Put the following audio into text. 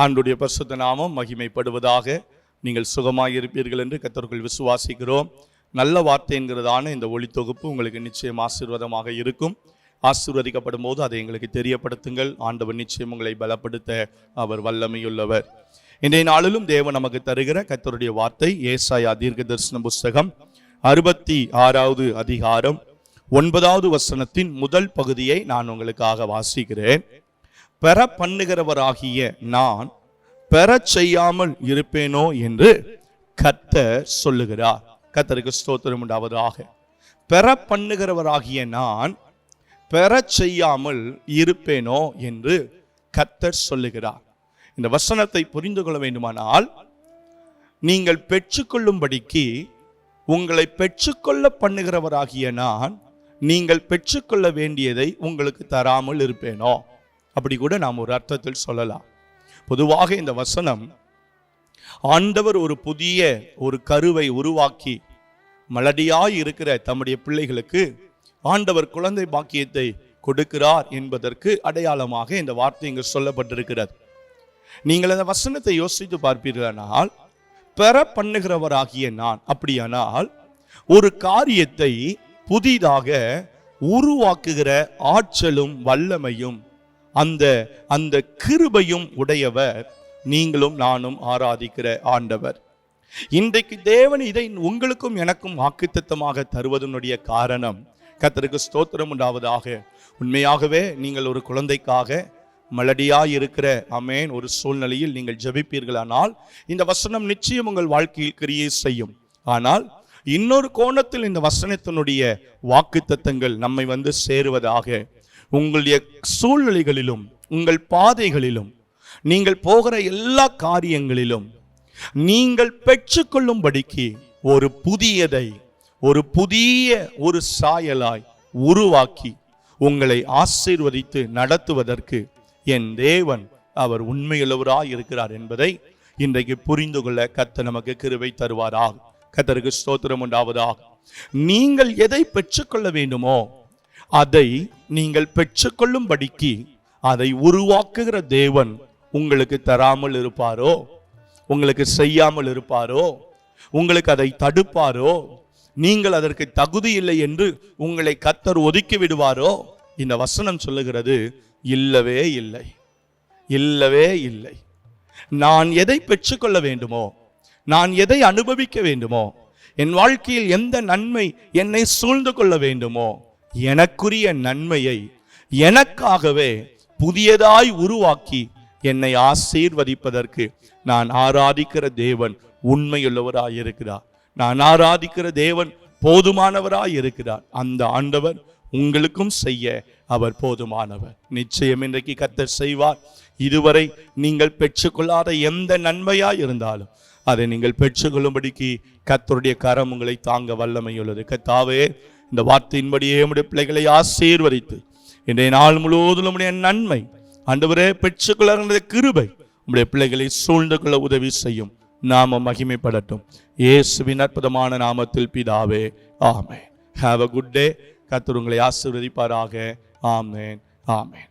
ஆண்டுடைய பரிசுத்த நாமம் மகிமைப்படுவதாக நீங்கள் சுகமாயிருப்பீர்கள் என்று கத்தர்கள் விசுவாசிக்கிறோம். நல்ல வார்த்தை என்கிறதான இந்த ஒளி தொகுப்பு உங்களுக்கு நிச்சயம் ஆசீர்வாதமாக இருக்கும். ஆசீர்வதிக்கப்படும் போது அதை எங்களுக்கு தெரியப்படுத்துங்கள். ஆண்டவர் நிச்சயம் உங்களை பலப்படுத்த அவர் வல்லமையுள்ளவர். இன்றைய நாளிலும் தேவன் நமக்கு தருகிற கத்தருடைய வார்த்தை ஏசாயா தீர்க்க தரிசன புஸ்தகம் அறுபத்தி ஆறாவது அதிகாரம் ஒன்பதாவது வசனத்தின் முதல் பகுதியை நான் உங்களுக்காக வாசிக்கிறேன். பெற பண்ணுகிறவராகிய நான் பெறச் செய்யாமல் இருப்பேனோ என்று கத்தர் சொல்லுகிறார். கர்த்தருக்கு ஸ்தோத்திரம் உண்டாவதாக. பெற பண்ணுகிறவராகிய நான் பெறச் செய்யாமல் இருப்பேனோ என்று கத்தர் சொல்லுகிறார். இந்த வசனத்தை புரிந்து கொள்ள வேண்டுமானால் நீங்கள் பெற்றுக்கொள்ளும்படிக்கு உங்களை பெற்றுக்கொள்ள பண்ணுகிறவராகிய நான் நீங்கள் பெற்றுக்கொள்ள வேண்டியதை உங்களுக்கு தராமல் இருப்பேனோ? அப்படி கூட நாம் ஒரு அர்த்தத்தில் சொல்லலாம். பொதுவாக இந்த வசனம் ஆண்டவர் ஒரு புதிய ஒரு கருவை உருவாக்கி மலடியாய் இருக்கிற தம்முடைய பிள்ளைகளுக்கு ஆண்டவர் குழந்தை பாக்கியத்தை கொடுக்கிறார் என்பதற்கு அடையாளமாக இந்த வார்த்தை இங்கு சொல்லப்பட்டிருக்கிறது. நீங்கள் அந்த வசனத்தை யோசித்து பார்ப்பீர்களானால் பெற பண்ணுகிறவராகிய நான் அப்படியானால் ஒரு காரியத்தை புதிதாக உருவாக்குகிற ஆற்றலும் வல்லமையும் அந்த அந்த கிருபையும் உடையவர் நீங்களும் நானும் ஆராதிக்கிற ஆண்டவர். இன்றைக்கு தேவன் இதை உங்களுக்கும் எனக்கும் வாக்குத்தத்தமாக தருவதனுடைய காரணம் கத்தருக்கு ஸ்தோத்திரம் உண்டாவதாக. உண்மையாகவே நீங்கள் ஒரு குழந்தைக்காக மலடியாய் இருக்கிற அமேன் ஒரு சூழ்நிலையில் நீங்கள் ஜெபிப்பீர்களானால் இந்த வசனம் நிச்சயம் உங்கள் வாழ்க்கையில் கிரியை செய்யும். ஆனால் இன்னொரு கோணத்தில் இந்த வசனத்தினுடைய வாக்குத்தத்தங்கள் நம்மை வந்து சேருவதாக. உங்களுடைய சூழ்நிலைகளிலும் உங்கள் பாதைகளிலும் நீங்கள் போகிற எல்லா காரியங்களிலும் நீங்கள் பெற்றுக்கொள்ளும்படிக்கு ஒரு புதியதை ஒரு புதிய ஒரு சாயலாய் உருவாக்கி உங்களை ஆசீர்வதித்து நடத்துவதற்கு என் தேவன் அவர் உண்மையுள்ளவராய் இருக்கிறார் என்பதை இன்றைக்கு புரிந்து கொள்ள கத்த நமக்கு கிருவை தருவாராக. கத்தருக்கு ஸ்தோத்திரம் உண்டாவதாக. நீங்கள் எதை பெற்றுக்கொள்ள வேண்டுமோ அதை நீங்கள் பெற்றுக்கொள்ளும்படிக்கு அதை உருவாக்குகிற தேவன் உங்களுக்கு தராமல் இருப்பாரோ? உங்களுக்கு செய்யாமல் இருப்பாரோ? உங்களுக்கு அதை தடுப்பாரோ? நீங்கள் அதற்கு தகுதி இல்லை என்று உங்களை கத்தர் ஒதுக்கி விடுவாரோ? இந்த வசனம் சொல்லுகிறது இல்லவே இல்லை. இல்லவே இல்லை. நான் எதை பெற்றுக்கொள்ள வேண்டுமோ? நான் எதை அனுபவிக்க வேண்டுமோ? என் வாழ்க்கையில் எந்த நன்மை என்னை சூழ்ந்து கொள்ள வேண்டுமோ? எனக்குரிய நன்மையை எனக்காகவே புதியதாய் உருவாக்கி என்னை ஆசீர்வதிப்பதற்கு நான் ஆராதிக்கிற தேவன் உண்மையுள்ளவராய் இருக்கிறார் நான் ஆராதிக்கிற தேவன் போதுமானவராய் இருக்கிறார் அந்த ஆண்டவர் உங்களுக்கும் செய்ய அவர் போதுமானவர். நிச்சயம் இன்றைக்கு கத்தர் செய்வார். இதுவரை நீங்கள் பெற்றுக்கொள்ளாத எந்த நன்மையாய் இருந்தாலும் அதை நீங்கள் பெற்றுக்கொள்ளும்படிக்கு கத்தருடைய கரம் உங்களை தாங்க வல்லமையுள்ளது. கத்தாவே இந்த வார்த்தையின்படியே நம்முடைய பிள்ளைகளை ஆசீர்வதித்து இன்றைய நாள் முழுவதும் நம்முடைய நன்மை ஆண்டவரே பெற்றுக்கொள்ள கிருபை உடைய பிள்ளைகளை சூழ்ந்து கொள்ள உதவி செய்யும். நாம மகிமைப்படட்டும். இயேசுவின் அற்புதமான நாமத்தில் பிதாவே ஆமே ஹாவ் அ குட் டே கர்த்தர் உங்களை ஆசீர்வதிப்பாராக. ஆமேன். ஆமேன்.